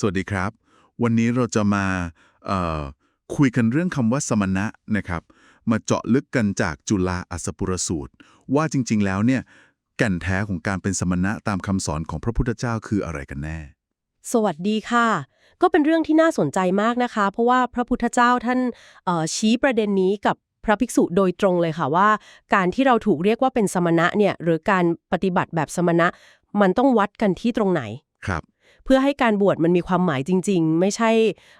สวัสดีครับ วันนี้เราจะมาเอ่อคุยกันเรื่องคำว่าสมณะนะครับ มาเจาะลึกกันจากจุฬาอัสสปุรสูตร ว่าจริง ๆ แล้วเนี่ยแก่นแท้ของการเป็นสมณะตามคำสอนของพระพุทธเจ้าคืออะไรกันแน่ สวัสดีค่ะ ก็เป็นเรื่องที่น่าสนใจมากนะคะ เพราะว่าพระพุทธเจ้าท่านเอ่อชี้ประเด็นนี้กับพระภิกษุโดยตรงเลยค่ะว่า การที่เราถูกเรียกว่าเป็นสมณะเนี่ยหรือการปฏิบัติแบบสมณะมันต้องวัดกันที่ตรงไหนครับเพื่อให้การบวชมันมีความหมายจริง ๆ ไม่ใช่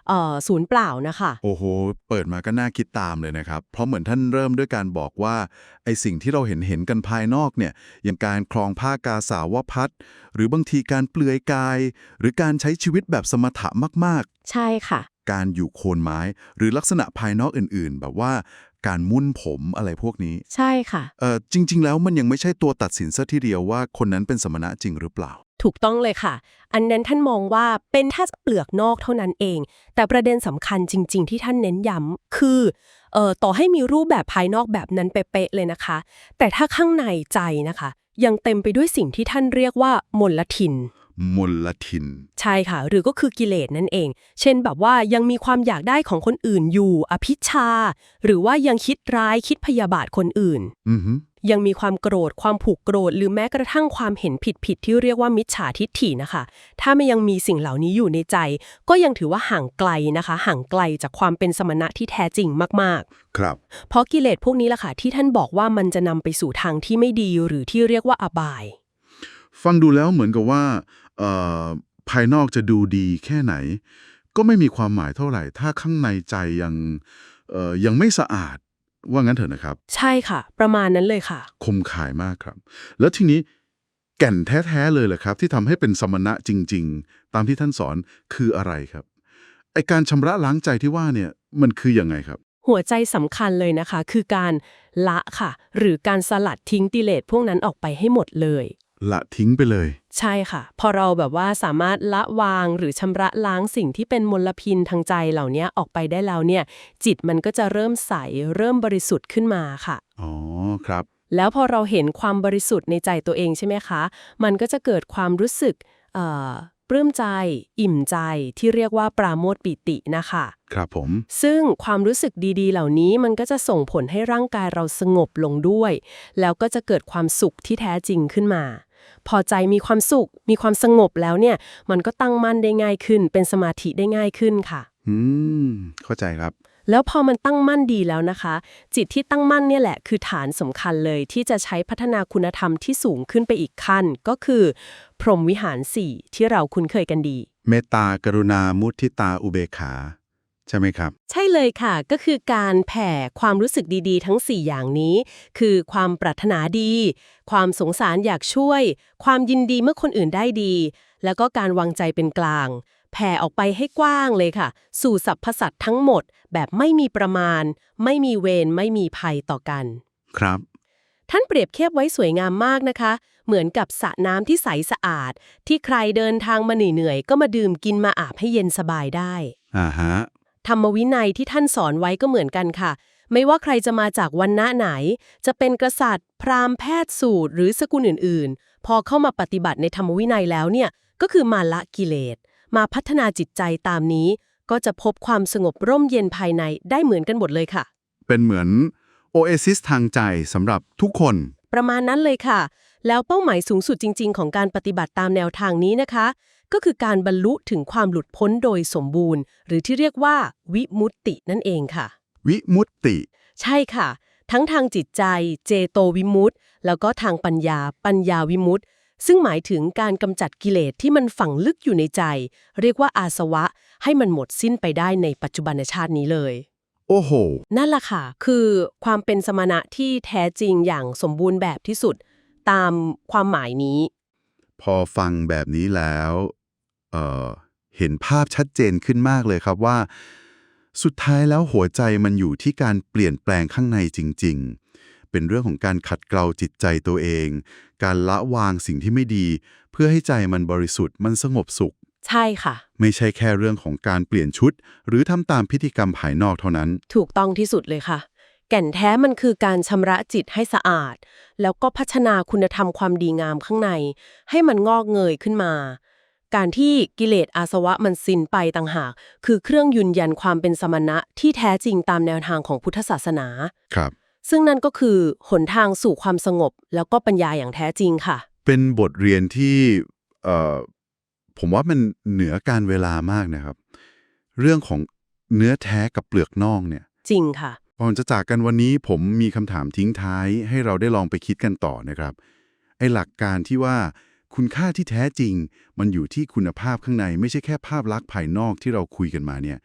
เอ่อศูนย์เปล่านะคะโอ้โห เปิดมาก็น่าคิดตามเลยนะครับ เพราะเหมือนท่านเริ่มด้วยการบอกว่าไอสิ่งที่เราเห็นเห็นกันภายนอกเนี่ยอย่างการคลองผ้ากาสาวพัดหรือบางทีการเปลือยกาย หรือการใช้ชีวิตแบบสมถะมากใช่ค่ะๆการอยู่โคนไม้หรือลักษณะภายนอกอื่นๆ แบบว่าการมุ่นผมอะไรพวกนี้ ใช่ค่ะเอ่อจริง ๆ แล้วมันยังไม่ใช่ตัวตัดสินซะทีเดียวว่าคนนั้นเป็นสมณะจริงหรือเปล่า ถูกต้องเลยค่ะ อันนั้นท่านมองว่าเป็นแค่เปลือกนอกเท่านั้นเอง แต่ประเด็นสำคัญจริง ๆ ที่ท่านเน้นย้ำคือเอ่อต่อให้มีรูปแบบภายนอกแบบนั้นเป๊ะเลยนะคะ แต่ถ้าข้างในใจนะคะ ยังเต็มไปด้วยสิ่งที่ท่านเรียกว่ามลทิน มลทิน ใช่ค่ะ หรือก็คือกิเลสนั่นเอง เช่นแบบว่ายังมีความอยากได้ของคนอื่นอยู่ อภิชา หรือว่ายังคิดร้ายคิดพยาบาทคนอื่น อือฮึยังมีความโกรธ ความผูกโกรธ หรือแม้กระทั่งความเห็นผิดผิดๆที่เรียกว่ามิจฉาทิฏฐินะคะ ถ้าไม่ยังมีสิ่งเหล่านี้อยู่ในใจ ก็ยังถือว่าห่างไกลนะคะ ห่างไกลจากความเป็นสมณะที่แท้จริงมากครับๆเพราะกิเลสพวกนี้แหละค่ะที่ท่านบอกว่ามันจะนำไปสู่ทางที่ไม่ดีหรือที่เรียกว่าอบาย ฟังดูแล้วเหมือนกับว่าเอ่อภายนอกจะดูดีแค่ไหน ก็ไม่มีความหมายเท่าไหร่ ถ้าข้างในใจยังเอ่อยังไม่สะอาดว่างั้นเถอะนะครับ ใช่ค่ะ ประมาณนั้นเลยค่ะ คมขายมากครับ แล้วทีนี้แก่นแท้ ๆ เลยแหละครับ ที่ทำให้เป็นสมณะจริง ๆ ตามที่ท่านสอนคืออะไรครับไอการชำระล้างใจที่ว่าเนี่ยมันคือยังไงครับ หัวใจสำคัญเลยนะคะ คือการละค่ะ หรือการสลัดทิ้งกิเลสพวกนั้นออกไปให้หมดเลย ละทิ้งไปเลย ใช่ค่ะ พอเราแบบว่าสามารถละวางหรือชำระล้างสิ่งที่เป็นมลพินทางใจเหล่านี้ออกไปได้แล้วเนี่ย จิตมันก็จะเริ่มใส เริ่มบริสุทธิ์ขึ้นมาค่ะ อ๋อครับ แล้วพอเราเห็นความบริสุทธิ์ในใจตัวเองใช่ไหมคะ มันก็จะเกิดความรู้สึกเอ่อปลื้มใจ อิ่มใจที่เรียกว่าปราโมทย์ปิตินะคะ ครับผม ซึ่งความรู้สึกดีๆ เหล่านี้มันก็จะส่งผลให้ร่างกายเราสงบลงด้วย แล้วก็จะเกิดความสุขที่แท้จริงขึ้นมา พอใจมีความสุข มีความสงบแล้วเนี่ย มันก็ตั้งมั่นได้ง่ายขึ้น เป็นสมาธิได้ง่ายขึ้นค่ะ อืม เข้าใจครับ แล้วพอมันตั้งมั่นดีแล้วนะคะ จิตที่ตั้งมั่นเนี่ยแหละคือฐานสำคัญเลยที่จะใช้พัฒนาคุณธรรมที่สูงขึ้นไปอีกขั้น ก็คือ พรหมวิหารสี่ที่เราคุ้นเคยกันดี เมตตากรุณามุทิตาอุเบกขา ใช่ไหมครับ ใช่เลยค่ะ ก็คือการแผ่ความรู้สึกดีๆ ทั้ง 4 อย่างนี้ คือความปรารถนาดี ความสงสารอยากช่วย ความยินดีเมื่อคนอื่นได้ดี แล้วก็การวางใจเป็นกลาง แผ่ออกไปให้กว้างเลยค่ะ สู่สรรพสัตว์ทั้งหมด แบบไม่มีประมาณ ไม่มีเวรไม่มีภัยต่อกัน ครับท่านเปรียบเทียบไว้สวยงามมากนะคะ เหมือนกับสระน้ำที่ใสสะอาด ที่ใครเดินทางมาเหนื่อยๆก็มาดื่มกินมาอาบให้เย็นสบายได้ อ่าฮะ ธรรมวินัยที่ท่านสอนไว้ก็เหมือนกันค่ะ ไม่ว่าใครจะมาจากวันณะไหน จะเป็นกษัตริย์ พราหมณ์แพทย์สูตรหรือสกุลอื่น ๆ พอเข้ามาปฏิบัติในธรรมวินัยแล้วเนี่ยก็คือมาละกิเลส มาพัฒนาจิตใจตามนี้ ก็จะพบความสงบร่มเย็นภายในได้เหมือนกันหมดเลยค่ะ เป็นเหมือนโอเอซิสทางใจสำหรับทุกคน ประมาณนั้นเลยค่ะ แล้วเป้าหมายสูงสุดจริง ๆ ของการปฏิบัติตามแนวทางนี้นะคะ ก็คือการบรรลุถึงความหลุดพ้นโดยสมบูรณ์ หรือที่เรียกว่า วิมุตตินั่นเองค่ะ วิมุตติ ใช่ค่ะ ทั้งทางจิตใจ เจโตวิมุตติ แล้วก็ทางปัญญา ปัญญาวิมุตติ ซึ่งหมายถึงการกำจัดกิเลสที่มันฝังลึกอยู่ในใจ เรียกว่าอาสวะ ให้มันหมดสิ้นไปได้ในปัจจุบันชาตินี้เลยโอ้โห นั่นแหละค่ะ คือความเป็นสมณะที่แท้จริงอย่างสมบูรณ์แบบที่สุด ตามความหมายนี้ พอฟังแบบนี้แล้วเอ่อเห็นภาพชัดเจนขึ้นมากเลยครับว่า สุดท้ายแล้วหัวใจมันอยู่ที่การเปลี่ยนแปลงข้างในจริง ๆ เป็นเรื่องของการขัดเกลาจิตใจตัวเอง การละวางสิ่งที่ไม่ดี เพื่อให้ใจมันบริสุทธิ์มันสงบสุข ใช่ค่ะ ไม่ใช่แค่เรื่องของการเปลี่ยนชุด หรือทำตามพิธีกรรมภายนอกเท่านั้น ถูกต้องที่สุดเลยค่ะ แก่นแท้มันคือการชำระจิตให้สะอาด แล้วก็พัฒนาคุณธรรมความดีงามข้างใน ให้มันงอกเงยขึ้นมา การที่กิเลสอาสวะมันสิ้นไปต่างหาก คือเครื่องยืนยันความเป็นสมณะที่แท้จริงตามแนวทางของพุทธศาสนา ครับ ซึ่งนั่นก็คือหนทางสู่ความสงบ แล้วก็ปัญญาอย่างแท้จริงค่ะ เป็นบทเรียนที่เอ่อผมว่ามันเหนือการเวลามากนะครับ เรื่องของเนื้อแท้กับเปลือกนอกเนี่ย จริงค่ะ ก่อนจะจากกันวันนี้ผมมีคำถามทิ้งท้าย ให้เราได้ลองไปคิดกันต่อนะครับ ไอ้หลักการที่ว่า คุณค่าที่แท้จริง มันอยู่ที่คุณภาพข้างในไม่ใช่แค่ภาพลักษณ์ภายนอกที่เราคุยกันมาเนี่ย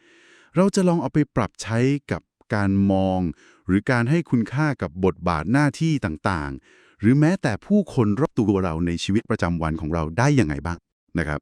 เราจะลองเอาไปปรับใช้กับการมอง หรือการให้คุณค่ากับบทบาทหน้าที่ต่างๆ หรือแม้แต่ผู้คนรอบตัวเราในชีวิตประจำวันของเราได้ยังไงบ้างนะครับ